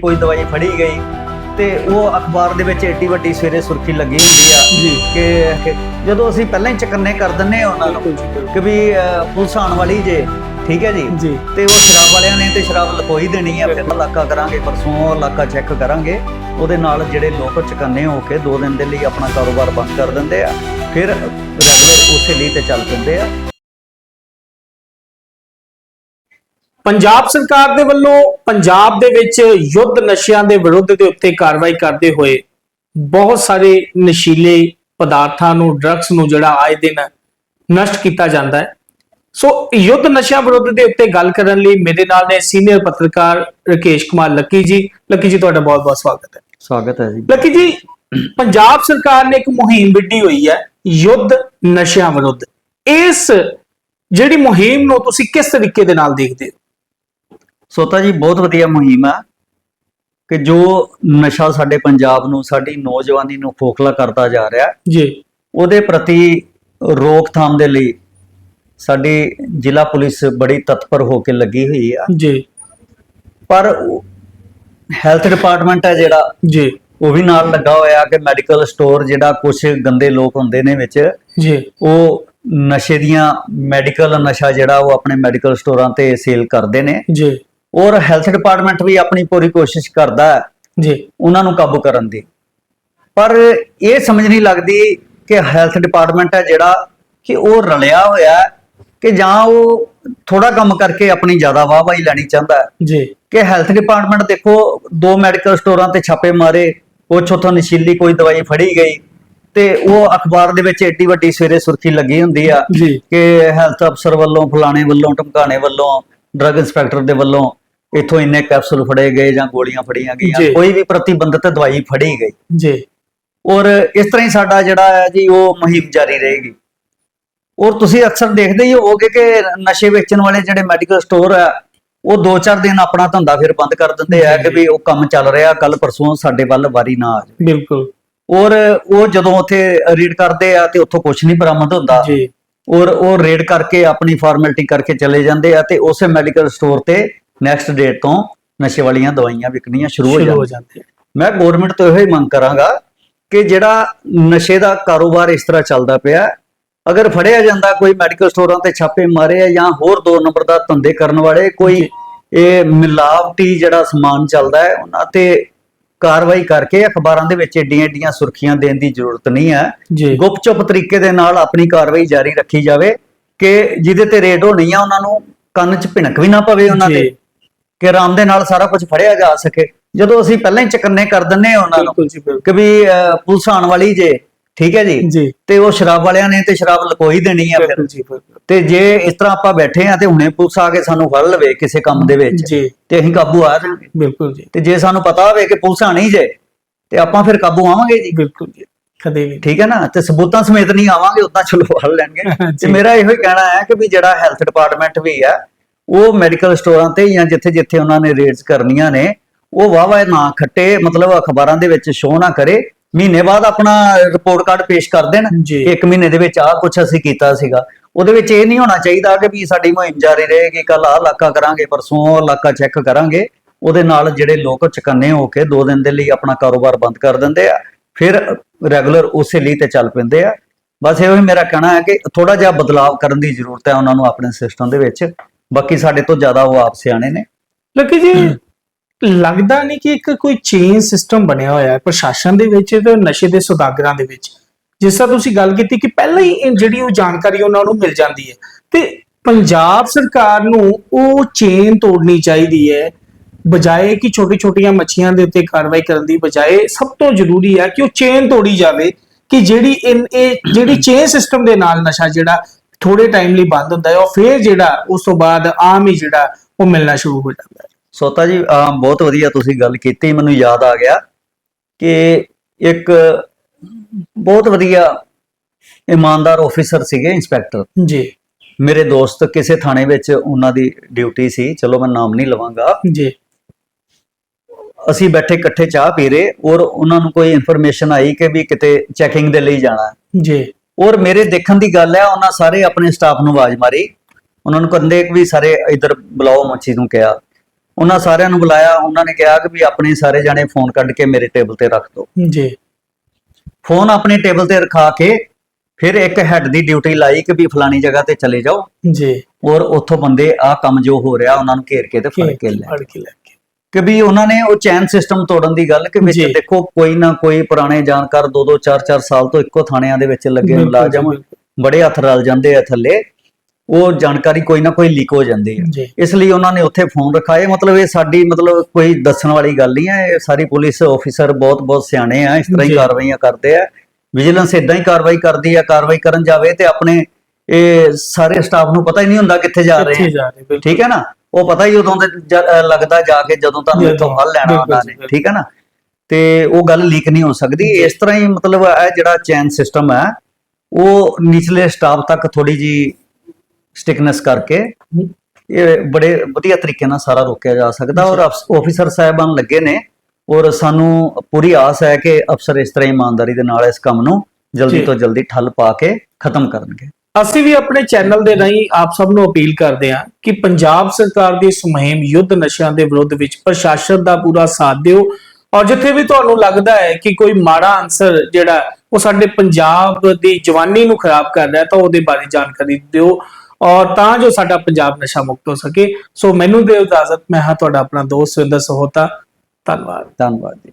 ਕੋਈ ਦਵਾਈ ਫੜੀ ਗਈ ਤੇ ਉਹ ਅਖਬਾਰ ਦੇ ਵਿੱਚ ਏਡੀ ਵੱਡੀ ਸਵੇਰੇ ਸੁਰਖੀ ਲੱਗੀ ਹੁੰਦੀ ਆ ਕਿ ਜਦੋਂ ਅਸੀਂ ਪਹਿਲਾਂ ਹੀ ਚਕੰਨੇ ਕਰ ਦਿੰਨੇ ਆ ਉਹਨਾਂ ਨੂੰ। ਕਿ ਵੀ ਪੁਲਿਸ ਆਉਣ ਵਾਲੀ ਜੇ ਠੀਕ ਹੈ ਜੀ? ਤੇ ਉਹ ਸ਼ਰਾਬ ਵਾਲਿਆਂ ਨੇ ਤੇ ਸ਼ਰਾਬ ਲਕੋਈ ਦੇਣੀ ਆ ਫਿਰ ਇਲਾਕਾ ਕਰਾਂਗੇ ਪਰਸੋਂ ਉਹ ਇਲਾਕਾ ਚੈੱਕ ਕਰਾਂਗੇ। ਉਹਦੇ ਨਾਲ ਜਿਹੜੇ ਲੋਕ ਚਕੰਨੇ ਹੋ ਕੇ ਦੋ ਦਿਨ ਦੇ ਲਈ ਆਪਣਾ ਕਾਰੋਬਾਰ ਬੰਦ ਕਰ ਦਿੰਦੇ ਆ ਫਿਰ ਰੈਗੂਲਰ ਉਸੇ ਲਈ ਤੇ ਚੱਲ ਪੈਂਦੇ ਆ। ਪੰਜਾਬ ਸਰਕਾਰ ਦੇ ਵੱਲੋਂ ਪੰਜਾਬ ਦੇ ਵਿੱਚ ਯੁੱਧ ਨਸ਼ਿਆਂ ਦੇ ਵਿਰੁੱਧ ਦੇ ਉੱਤੇ ਕਾਰਵਾਈ ਕਰਦੇ ਹੋਏ ਬਹੁਤ ਸਾਰੇ ਨਸ਼ੀਲੇ ਪਦਾਰਥਾਂ ਨੂੰ ਡਰੱਗਸ ਨੂੰ ਜਿਹੜਾ ਆਏ ਦਿਨ ਨਸ਼ਟ ਕੀਤਾ ਜਾਂਦਾ ਹੈ। ਸੋ ਯੁੱਧ ਨਸ਼ਿਆਂ ਵਿਰੁੱਧ ਦੇ ਉੱਤੇ ਗੱਲ ਕਰਨ ਲਈ ਮੇਰੇ ਨਾਲ ਨੇ ਸੀਨੀਅਰ ਪੱਤਰਕਾਰ ਰਕੇਸ਼ ਕੁਮਾਰ ਲੱਕੀ ਜੀ। ਲੱਕੀ ਜੀ ਤੁਹਾਡਾ ਬਹੁਤ ਬਹੁਤ ਸਵਾਗਤ ਹੈ। ਸਵਾਗਤ ਹੈ ਜੀ। ਲੱਕੀ ਜੀ ਪੰਜਾਬ ਸਰਕਾਰ ਨੇ ਇੱਕ ਮੁਹਿੰਮ ਵਿੱਢੀ ਹੋਈ ਹੈ ਯੁੱਧ ਨਸ਼ਿਆਂ ਵਿਰੁੱਧ। ਇਸ ਜਿਹੜੀ ਮੁਹਿੰਮ ਨੂੰ ਤੁਸੀਂ ਕਿਸ ਤਰੀਕੇ ਦੇ ਨਾਲ ਦੇਖਦੇ ਹੋ? ਸੋਤਾ ਜੀ ਬਹੁਤ ਵਧੀਆ ਮੁਹਿੰਮ ਆ ਕਿ ਜੋ ਨਸ਼ਾ ਸਾਡੇ ਪੰਜਾਬ ਨੂੰ ਸਾਡੀ ਨੌਜਵਾਨੀ ਨੂੰ ਖੋਖਲਾ ਕਰਦਾ ਜਾ ਰਿਹਾ ਜੀ। ਉਹਦੇ ਪ੍ਰਤੀ ਰੋਕਥਾਮ ਦੇ ਲਈ ਸਾਡੀ ਜ਼ਿਲ੍ਹਾ ਪੁਲਿਸ ਬੜੀ ਤਤਪਰ ਹੋ ਕੇ ਲੱਗੀ ਹੋਈ ਆ। ਜੀ। ਪਰ ਹੈਲਥ ਡਿਪਾਰਟਮੈਂਟ ਹੈ ਜਿਹੜਾ ਜੀ। ਉਹ ਵੀ ਨਾਲ ਲੱਗਾ ਹੋਇਆ ਕਿ ਮੈਡੀਕਲ ਸਟੋਰ ਜਿਹੜਾ ਕੁਝ ਗੰਦੇ ਲੋਕ ਹੁੰਦੇ ਨੇ ਵਿੱਚ ਜੀ। ਉਹ ਨਸ਼ੇ ਦੀਆਂ ਮੈਡੀਕਲ ਨਸ਼ਾ ਜਿਹੜਾ ਉਹ ਆਪਣੇ ਮੈਡੀਕਲ ਸਟੋਰਾਂ ਤੇ ਸੇਲ ਕਰਦੇ ਨੇ। ਜੀ। ਔਰ ਹੈਲਥ ਡਿਪਾਰਟਮੈਂਟ ਵੀ ਆਪਣੀ ਪੂਰੀ ਕੋਸ਼ਿਸ਼ ਕਰਦਾ ਹੈ ਜੀ। ਉਹਨਾਂ ਨੂੰ ਕਾਬੂ ਕਰਨ ਦੀ। ਪਰ ਇਹ ਸਮਝ ਨਹੀਂ ਲੱਗਦੀ ਕਿ ਹੈਲਥ ਡਿਪਾਰਟਮੈਂਟ ਹੈ ਜਿਹੜਾ ਕਿ ਉਹ ਰਲਿਆ ਹੋਇਆ ਹੈ ਕਿ ਜਾਂ ਉਹ ਥੋੜਾ ਕੰਮ ਕਰਕੇ ਆਪਣੀ ਜ਼ਿਆਦਾ ਵਾਹਵਾਹੀ ਲੈਣੀ ਚਾਹੁੰਦਾ ਹੈ। ਜੀ। ਕਿ ਹੈਲਥ ਡਿਪਾਰਟਮੈਂਟ ਦੇਖੋ ਦੋ ਮੈਡੀਕਲ ਸਟੋਰਾਂ ਤੇ ਛਾਪੇ ਮਾਰੇ ਕੁਛ ਉੱਥੋਂ ਨਸ਼ੀਲੀ ਕੋਈ ਦਵਾਈ ਫੜੀ ਗਈ ਤੇ ਉਹ ਅਖਬਾਰ ਦੇ ਵਿੱਚ ਏਡੀ ਵੱਡੀ ਸਵੇਰੇ ਸੁਰਖੀ ਲੱਗੀ ਹੁੰਦੀ ਆ ਕਿ ਹੈਲਥ ਅਫਸਰ ਵੱਲੋਂ ਫਲਾਣੇ ਵੱਲੋਂ ਟਮਕਾਣੇ ਵੱਲੋਂ ਡਰੱਗ ਇੰਸਪੈਕਟਰ ਦੇ ਵੱਲੋਂ ਇਥੋਂ ਇੰਨੇ ਕੈਪਸੂਲ ਫੜੇ ਗਏ ਜਾਂ ਗੋਲੀਆਂ ਫੜੀਆਂ ਗਈਆਂ। ਕੋਈ ਵੀ ਪ੍ਰਤੀਬੰਧਿਤ ਦਵਾਈ ਫੜੀ ਗਈ। ਜੀ। ਔਰ ਇਸ ਤਰ੍ਹਾਂ ਹੀ ਸਾਡਾ ਜਿਹੜਾ ਹੈ ਜੀ ਉਹ ਮੁਹਿੰਮ ਜਾਰੀ ਰਹੇਗੀ। ਔਰ ਤੁਸੀਂ ਅਕਸਰ ਦੇਖਦੇ ਹੀ ਹੋਵੋਗੇ ਕਿ ਨਸ਼ੇ ਵੇਚਣ ਵਾਲੇ ਜਿਹੜੇ ਮੈਡੀਕਲ ਸਟੋਰ ਆ ਉਹ 2-4 ਦਿਨ ਆਪਣਾ ਧੰਦਾ ਫਿਰ ਬੰਦ ਕਰ ਦਿੰਦੇ ਆ। ਕਿ ਵੀ ਉਹ ਕੰਮ ਚੱਲ ਰਿਹਾ ਕੱਲ ਪਰਸੋਂ ਸਾਡੇ ਵੱਲ ਵਾਰੀ ਨਾ ਆ ਜਾਵੇ। ਬਿਲਕੁਲ। ਔਰ ਉਹ ਜਦੋਂ ਉੱਥੇ ਰੀਡ ਕਰਦੇ ਆ ਤੇ ਉੱਥੋਂ ਕੁਝ ਨਹੀਂ ਬਰਾਮਦ ਹੁੰਦਾ ਜੀ। ਔਰ ਉਹ ਰੇਡ ਕਰਕੇ ਆਪਣੀ ਫਾਰਮੈਲਿਟੀ ਕਰਕੇ ਚਲੇ ਜਾਂਦੇ ਆ ਤੇ ਉਸੇ ਮੈਡੀਕਲ ਸਟੋਰ ਤੇ ਨੈਕਸਟ ਡੇਟ ਤੋਂ ਨਸ਼ੇ ਵਾਲੀਆਂ ਦਵਾਈਆਂ ਵਿਕਣੀਆਂ ਸ਼ੁਰੂ ਹੋ ਜਾਂਦੀਆਂ ਜਾਂਦੇ ਮੈਂ ਗਵਰਨਮੈਂਟ ਤੋਂ ਇਹੋ ਹੀ ਮੰਗ ਕਰਾਂਗਾ ਕਿ ਜਿਹੜਾ ਨਸ਼ੇ ਦਾ ਕਾਰੋਬਾਰ ਇਸ ਤਰ੍ਹਾਂ ਚੱਲਦਾ ਪਿਆ ਅਗਰ ਫੜਿਆ ਜਾਂਦਾ ਕੋਈ ਮੈਡੀਕਲ ਸਟੋਰਾਂ ਤੇ ਛਾਪੇ ਮਾਰੇ ਆ ਜਾਂ ਹੋਰ ਦੋ ਨੰਬਰ ਦਾ ਧੰਦੇ ਕਰਨ ਵਾਲੇ ਕੋਈ। ਇਹ ਮਿਲਾਵਟੀ ਜਿਹੜਾ ਸਮਾਨ ਚੱਲਦਾ ਹੈ ਉਹਨਾਂ ਤੇ ਕਾਰਵਾਈ ਕਰਕੇ ਅਖਬਾਰਾਂ ਦੇ ਵਿੱਚ ਏਡੀਆਂ ਏਡੀਆਂ ਸੁਰਖੀਆਂ ਦੇਣ ਦੀ ਜ਼ਰੂਰਤ ਨਹੀਂ ਹੈ। ਗੁਪਚੁਪ ਤਰੀਕੇ ਦੇ ਨਾਲ ਆਪਣੀ ਕਾਰਵਾਈ ਜਾਰੀ ਰੱਖੀ ਜਾਵੇ ਕਿ ਜਿਹਦੇ ਤੇ ਰੇਡ ਹੋਣੀ ਆ ਉਹਨਾਂ ਨੂੰ ਕੰਨ 'ਚ ਭਿਣਕ ਵੀ ਨਾ ਪਵੇ ਉਹਨਾਂ। ਦੇ। ਕਿ ਆਰਾਮ ਦੇ ਨਾਲ ਸਾਰਾ ਕੁਝ ਫੜਿਆ ਜਾ ਸਕੇ। ਜਦੋਂ ਅਸੀਂ ਪਹਿਲਾਂ ਹੀ ਚਕੰਨੇ ਕਰ ਦਿੰਨੇ ਆ ਉਹਨਾਂ ਨੂੰ ਬਿਲਕੁਲ ਜੀ ਬਿਲਕੁਲ। ਕਿ ਵੀ ਅਹ, ਪੁਲਿਸ ਆਉਣ ਵਾਲੀ ਜੇ ਠੀਕ ਹੈ ਜੀ? ਜੀ। ਤੇ ਉਹ ਸ਼ਰਾਬ ਵਾਲਿਆਂ ਨੇ ਤੇ ਸ਼ਰਾਬ ਲਕੋਈ ਦੇਣੀ ਆ ਫਿਰ। ਬਿਲਕੁਲ ਜੀ ਬਿਲਕੁਲ। ਤੇ ਜੇ ਇਸ ਤਰ੍ਹਾਂ ਆਪਾਂ ਬੈਠੇ ਆ ਤੇ ਹੁਣੇ ਪੁਲਿਸ ਆ ਕੇ ਸਾਨੂੰ ਫੜ ਲਵੇ ਕਿਸੇ ਕੰਮ ਦੇ ਵਿੱਚ ਜੀ। ਤੇ ਅਸੀਂ ਕਾਬੂ ਆ ਜਾਵਾਂਗੇ। ਬਿਲਕੁਲ ਜੀ। ਤੇ ਜੇ ਸਾਨੂੰ ਪਤਾ ਹੋਵੇ ਕਿ ਪੁਲਿਸ ਆਣੀ ਜੇ ਤੇ ਆਪਾਂ ਫਿਰ ਕਾਬੂ ਆਵਾਂਗੇ ਜੀ। ਬਿਲਕੁਲ ਜੀ। ਕਦੇ ਵੀ। ਠੀਕ ਹੈ ਨਾ? ਤੇ ਸਬੂਤਾਂ ਸਮੇਤ ਨਹੀਂ ਆਵਾਂਗੇ ਉਦਾਂ ਚਲੋ ਫੜ ਲੈਣਗੇ ਤੇ ਜੀ। ਮੇਰਾ ਇਹੋ ਹੀ ਕਹਿਣਾ ਹੈ ਕਿ ਵੀ ਜਿਹੜਾ ਹੈਲਥ ਡਿਪਾਰਟਮੈਂਟ ਵੀ ਹੈ ਉਹ ਮੈਡੀਕਲ ਸਟੋਰਾਂ ਤੇ ਜਾਂ ਜਿੱਥੇ ਜਿੱਥੇ ਉਹਨਾਂ ਨੇ ਰੇਡਸ ਕਰਨੀਆਂ ਨੇ ਉਹ ਵਾਵਾ ਨਾ ਖੱਟੇ ਮਤਲਬ ਅਖਬਾਰਾਂ ਦੇ ਵਿੱਚ ਸ਼ੋਅ ਨਾ ਕਰੇ। ਮਹੀਨੇ ਬਾਅਦ ਆਪਣਾ ਰਿਪੋਰਟ ਕਾਰਡ ਪੇਸ਼ ਕਰ ਦੇਣ। ਇੱਕ ਮਹੀਨੇ ਦੇ ਵਿੱਚ ਆਹ ਕੁਝ ਅਸੀਂ ਕੀਤਾ ਸੀਗਾ। ਉਹਦੇ ਵਿੱਚ ਇਹ ਨਹੀਂ ਹੋਣਾ ਚਾਹੀਦਾ ਕਿ ਵੀ ਸਾਡੀ ਮੁਹਿੰਮ ਜਾਰੀ ਰਹੇਗੀ ਕੱਲ ਆਹ ਇਲਾਕਾ ਕਰਾਂਗੇ ਪਰਸੋਂ ਉਹ ਇਲਾਕਾ ਚੈੱਕ ਕਰਾਂਗੇ। ਉਹਦੇ ਨਾਲ ਜਿਹੜੇ ਲੋਕ ਚਕੰਨੇ ਹੋ ਕੇ ਦੋ ਦਿਨ ਦੇ ਲਈ ਆਪਣਾ ਕਾਰੋਬਾਰ ਬੰਦ ਕਰ ਦਿੰਦੇ ਆ ਫਿਰ ਰੈਗੂਲਰ ਉਸੇ ਲਈ ਤੇ ਚੱਲ ਪੈਂਦੇ ਆ। ਬਸ ਇਹੋ ਹੀ ਮੇਰਾ ਕਹਿਣਾ ਹੈ ਕਿ ਥੋੜਾ ਜਿਹਾ ਬਦਲਾਅ ਕਰਨ ਦੀ ਜ਼ਰੂਰਤ ਹੈ ਉਹਨਾਂ ਨੂੰ ਆਪਣੇ ਸਿਸਟਮ ਦੇ ਵਿੱਚ। ਬਾਕੀ ਸਾਡੇ ਤੋਂ ਜ਼ਿਆਦਾ ਉਹ ਆਪ ਸਿਆਣੇ ਨੇ। ਲੱਕੀ ਜੀ, ਲੱਗਦਾ ਨਹੀਂ ਕਿ ਇੱਕ ਕੋਈ ਚੇਨ ਸਿਸਟਮ ਬਣਿਆ ਹੋਇਆ ਹੈ ਪ੍ਰਸ਼ਾਸਨ ਦੇ ਵਿੱਚ ਤੇ ਨਸ਼ੇ ਦੇ ਸੁਦਾਗਰਾਂ ਦੇ ਵਿੱਚ? ਜਿਸ ਤਰ੍ਹਾਂ ਤੁਸੀਂ ਗੱਲ ਕੀਤੀ ਕਿ ਪਹਿਲਾਂ ਹੀ ਜਿਹੜੀ ਉਹ ਜਾਣਕਾਰੀ ਉਹਨਾਂ ਨੂੰ ਮਿਲ ਜਾਂਦੀ ਹੈ। ਤੇ ਪੰਜਾਬ ਸਰਕਾਰ ਨੂੰ ਉਹ ਚੇਨ ਤੋੜਨੀ ਚਾਹੀਦੀ ਹੈ, ਬਜਾਏ ਕਿ ਛੋਟੀ-ਛੋਟੀਆਂ ਮੱਛੀਆਂ ਦੇ ਉੱਤੇ ਕਾਰਵਾਈ ਕਰਨ ਦੀ ਬਜਾਏ ਸਭ ਤੋਂ ਜ਼ਰੂਰੀ ਹੈ ਕਿ ਉਹ ਚੇਨ ਤੋੜੀ ਜਾਵੇ ਕਿ ਜਿਹੜੀ ਇਨ- ਇਹ ਜਿਹੜੀ ਚੇਨ ਸਿਸਟਮ ਦੇ ਨਾਲ ਨਸ਼ਾ ਜਿਹੜਾ ਥੋੜੇ ਟਾਈਮ ਲਈ ਬੰਦ ਹੁੰਦਾ ਹੈ ਉਹ ਫੇਰ ਜਿਹੜਾ ਉਸ ਤੋਂ ਬਾਅਦ ਆਮ ਹੀ ਜਿਹੜਾ ਉਹ ਮਿਲਣਾ ਸ਼ੁਰੂ ਹੋ ਜਾਂਦਾ ਹੈ। ਸੋਤਾ ਜੀ ਬਹੁਤ ਵਧੀਆ ਤੁਸੀਂ ਗੱਲ ਕੀਤੀ ਮੈਨੂੰ ਯਾਦ ਆ ਗਿਆ ਕਿ ਇੱਕ ਬਹੁਤ ਵਧੀਆ ਇਮਾਨਦਾਰ ਆਫੀਸਰ ਸੀਗੇ ਇੰਸਪੈਕਟਰ ਜੀ। ਮੇਰੇ ਦੋਸਤ ਕਿਸੇ ਥਾਣੇ ਵਿੱਚ ਉਹਨਾਂ ਦੀ ਡਿਊਟੀ ਸੀ ਚਲੋ ਮੈਂ ਨਾਮ ਨਹੀਂ ਲਵਾਂਗਾ। ਜੀ। ਅਸੀਂ ਬੈਠੇ ਇਕੱਠੇ ਚਾਹ ਪੀ ਰਹੇ ਔਰ ਉਹਨਾਂ ਨੂੰ ਕੋਈ ਇਨਫੋਰਮੇਸ਼ਨ ਆਈ ਕਿ ਵੀ ਕਿਤੇ ਚੈਕਿੰਗ ਦੇ ਲਈ ਜਾਣਾ ਜੀ। ਔਰ ਮੇਰੇ ਦੇਖਣ ਦੀ ਗੱਲ ਹੈ ਉਹਨਾਂ ਸਾਰੇ ਆਪਣੇ ਸਟਾਫ ਨੂੰ ਆਵਾਜ਼ ਮਾਰੀ। ਉਹਨਾਂ ਨੂੰ ਕਹਿੰਦੇ ਕਿ ਵੀ ਸਾਰੇ ਇੱਧਰ ਬੁਲਾਓ ਮੱਛੀ ਨੂੰ ਕਿਹਾ। ਉਹਨਾਂ ਸਾਰਿਆਂ ਨੂੰ ਬੁਲਾਇਆ ਉਹਨਾਂ ਨੇ ਕਿਹਾ ਕਿ ਵੀ ਆਪਣੇ ਸਾਰੇ ਜਾਣੇ ਫੋਨ ਕੱਢ ਕੇ ਮੇਰੇ ਟੇਬਲ ਤੇ ਰੱਖ ਦਿਓ। ਜੀ। ਫੋਨ ਆਪਣੇ ਟੇਬਲ ਤੇ ਰਖਾ ਕੇ ਫਿਰ ਇੱਕ ਹੈੱਡ ਦੀ ਡਿਊਟੀ ਲਾਈ ਕਿ ਵੀ ਫਲਾਣੀ ਜਗ੍ਹਾ ਤੇ ਚਲੇ ਜਾਓ। ਜੀ। ਔਰ ਉੱਥੋਂ ਬੰਦੇ ਆਹ ਕੰਮ ਜੋ ਹੋ ਰਿਹਾ ਉਹਨਾਂ ਨੂੰ ਘੇਰ ਕੇ ਤੇ ਫੜ ਕੇ ਲੈ ਕੇ ਵੀ ਉਹਨਾਂ ਨੇ ਉਹ ਚੈਨ ਸਿਸਟਮ ਤੋੜਨ ਦੀ ਗੱਲ ਕਿ ਵਿੱਚ। ਦੇਖੋ ਕੋਈ ਨਾ ਕੋਈ ਪੁਰਾਣੇ ਜਾਣਕਾਰ 2-2 4-4 ਸਾਲ ਤੋਂ ਇੱਕੋ ਥਾਣਿਆਂ ਦੇ ਵਿੱਚ ਲੱਗੇ ਮੁਲਾਜ਼ਮ। ਬੜੇ ਹੱਥ ਰਲ ਜਾਂਦੇ ਆ ਥੱਲੇ ਉਹ ਜਾਣਕਾਰੀ ਕੋਈ ਨਾ ਕੋਈ ਲੀਕ ਹੋ ਜਾਂਦੀ ਹੈ ਇਸ ਲਈ ਉਹਨਾਂ ਨੇ ਉੱਥੇ ਫੋਨ ਰਖਾਏ ਮਤਲਬ ਇਹ ਸਾਡੀ ਮਤਲਬ ਕੋਈ ਦੱਸਣ ਵਾਲੀ ਗੱਲ ਨਹੀਂ ਹੈ ਇਹ ਸਾਰੀ ਪੁਲਿਸ ਆਫੀਸਰ ਬਹੁਤ ਬਹੁਤ ਸਿਆਣੇ ਆ ਇਸ ਤਰ੍ਹਾਂ ਹੀ। ਕਾਰਵਾਈਆਂ ਕਰਦੇ ਆ ਵਿਜੀਲੈਂਸ ਇਦਾਂ ਹੀ ਕਾਰਵਾਈ ਕਰਦੀ ਆ ਕਾਰਵਾਈ ਕਰਨ ਜਾਵੇ ਤੇ ਆਪਣੇ ਇਹ ਸਾਰੇ ਸਟਾਫ ਨੂੰ ਪਤਾ ਹੀ ਨਹੀਂ ਹੁੰਦਾ ਕਿੱਥੇ ਜਾ ਰਹੇ ਆ ਠੀਕ ਹੈ ਨਾ ਉਹ ਪਤਾ ਹੀ ਉਦੋਂ ਅਹ ਲੱਗਦਾ ਜਾ ਕੇ ਜਦੋਂ ਤੁਹਾਨੂੰ ਇੱਥੋਂ ਫੜ ਲੈਣਾ ਜੀ, ਨੇ। ਠੀਕ ਹੈ ਨਾ? ਤੇ ਉਹ ਗੱਲ ਲੀਕ ਨਹੀਂ ਹੋ ਸਕਦੀ। ਇਸ ਤਰ੍ਹਾਂ ਹੀ ਮਤਲਬ ਇਹ ਜਿਹੜਾ ਚੈਨ ਸਿਸਟਮ ਹੈ ਉਹ ਨਿਚਲੇ ਸਟਾਫ ਤੱਕ ਥੋੜੀ ਜੀ ਸਟਿਕਨੈਸ ਕਰਕੇ ਇਹ ਬੜੇ ਵਧੀਆ ਤਰੀਕੇ ਨਾਲ ਸਾਰਾ ਰੋਕਿਆ ਜਾ ਸਕਦਾ ਔਰ ਆਫੀਸਰ ਸਾਹਿਬਾਨ ਲੱਗੇ ਨੇ ਔਰ ਸਾਨੂੰ ਪੂਰੀ ਆਸ ਹੈ ਕਿ ਅਫਸਰ ਇਸ ਤਰ੍ਹਾਂ ਇਮਾਨਦਾਰੀ ਦੇ ਨਾਲ ਇਸ ਕੰਮ ਨੂੰ ਜਲਦੀ। ਤੋਂ ਜਲਦੀ ਠੱਲ ਪਾ ਕੇ ਖਤਮ ਕਰਨਗੇ। ਅਸੀਂ ਵੀ ਆਪਣੇ ਚੈਨਲ ਦੇ ਰਾਹੀਂ ਆਪ ਸਭ ਨੂੰ ਅਪੀਲ ਕਰਦੇ ਹਾਂ ਕਿ ਪੰਜਾਬ ਸਰਕਾਰ ਦੀ ਇਸ ਮੁਹਿੰਮ ਯੁੱਧ ਨਸ਼ਿਆਂ ਦੇ ਵਿਰੁੱਧ ਵਿੱਚ ਪ੍ਰਸ਼ਾਸਨ ਦਾ ਪੂਰਾ ਸਾਥ ਦਿਓ ਔਰ ਜਿੱਥੇ ਵੀ ਤੁਹਾਨੂੰ ਲੱਗਦਾ ਹੈ ਕਿ ਕੋਈ ਮਾੜਾ ਅਨਸਰ ਜਿਹੜਾ ਉਹ ਸਾਡੇ ਪੰਜਾਬ ਦੀ ਜਵਾਨੀ ਨੂੰ ਖਰਾਬ ਕਰ ਰਿਹਾ ਤਾਂ ਉਹਦੇ ਬਾਰੇ ਜਾਣਕਾਰੀ ਦਿਓ ਔਰ ਤਾਂ ਜੋ ਸਾਡਾ ਪੰਜਾਬ ਨਸ਼ਾ ਮੁਕਤ ਹੋ ਸਕੇ। ਸੋ ਮੈਨੂੰ ਦਿਓ ਇਜਾਜ਼ਤ, ਮੈਂ ਹਾਂ ਤੁਹਾਡਾ ਆਪਣਾ ਦੋਸਤ ਸੁਰਿੰਦਰ ਸਹੋਤਾ। ਧੰਨਵਾਦ। ਧੰਨਵਾਦ ਜੀ।